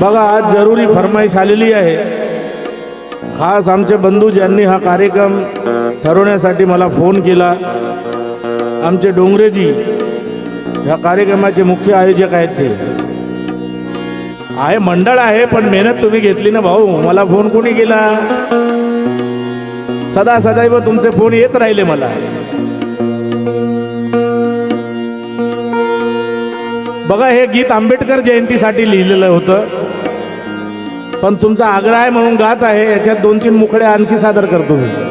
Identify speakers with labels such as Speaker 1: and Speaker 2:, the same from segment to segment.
Speaker 1: बघा आज जरुरी फरमाईश आलेली आहे. खास आमचे बंधू ज्यांनी हा कार्यक्रम ठरवण्यासाठी मला फोन केला आमचे डोंगरेजी ह्या कार्यक्रमाचे मुख्य आयोजक आहेत ते. आहे मंडळ आहे पण मेहनत तुम्ही घेतली ना भाऊ. मला फोन कोणी केला? सदा सदैव तुमचे फोन येत राहिले मला. बघा हे गीत आंबेडकर जयंतीसाठी लिहिलेलं होतं. पण तुमचा आग्रह आहे म्हणून गात आहे. याच्यात दोन तीन मुखडे आणखी सादर करतो मी.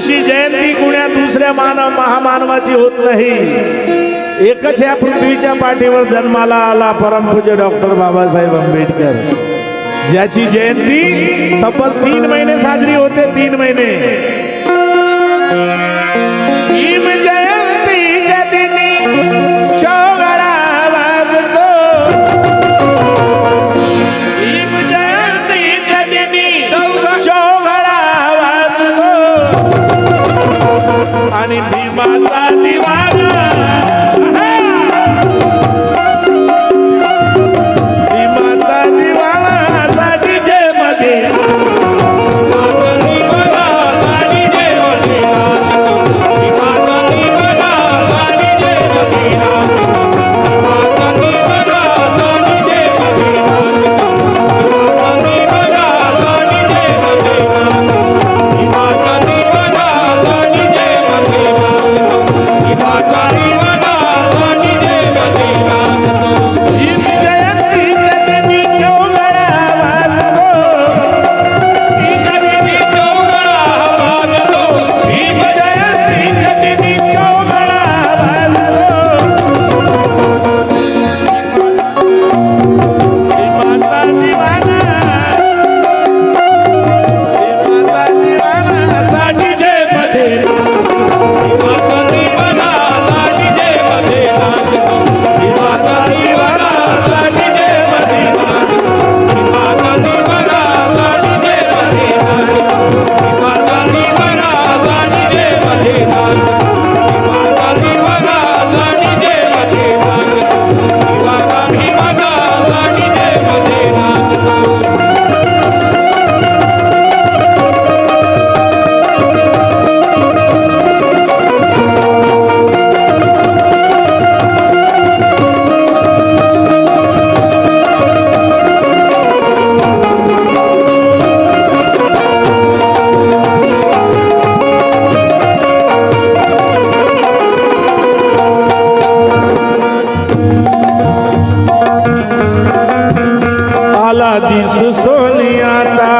Speaker 1: अशी जयंती कुण्या दुसऱ्या मानव महामानवाची होत नाही. एकच या पृथ्वीच्या पाठीवर जन्माला आला परमपूज्य डॉक्टर बाबासाहेब आंबेडकर. ज्याची जयंती तब्बल तीन महिने साजरी होते तीन महिने. दिस सोनियाचा.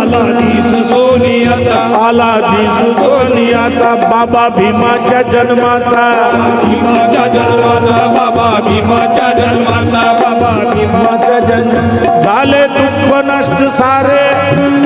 Speaker 2: आला दिस सोनियाचा.
Speaker 1: आला दिस सोनियाचा बाबा भीमाच्या जन्माचा.
Speaker 2: भीमाच्या जन्माचा बाबा भीमाच्या जन्माचा बाबा भीमा
Speaker 1: भीमाच्या जन्म झाले दुःख नष्ट सारे.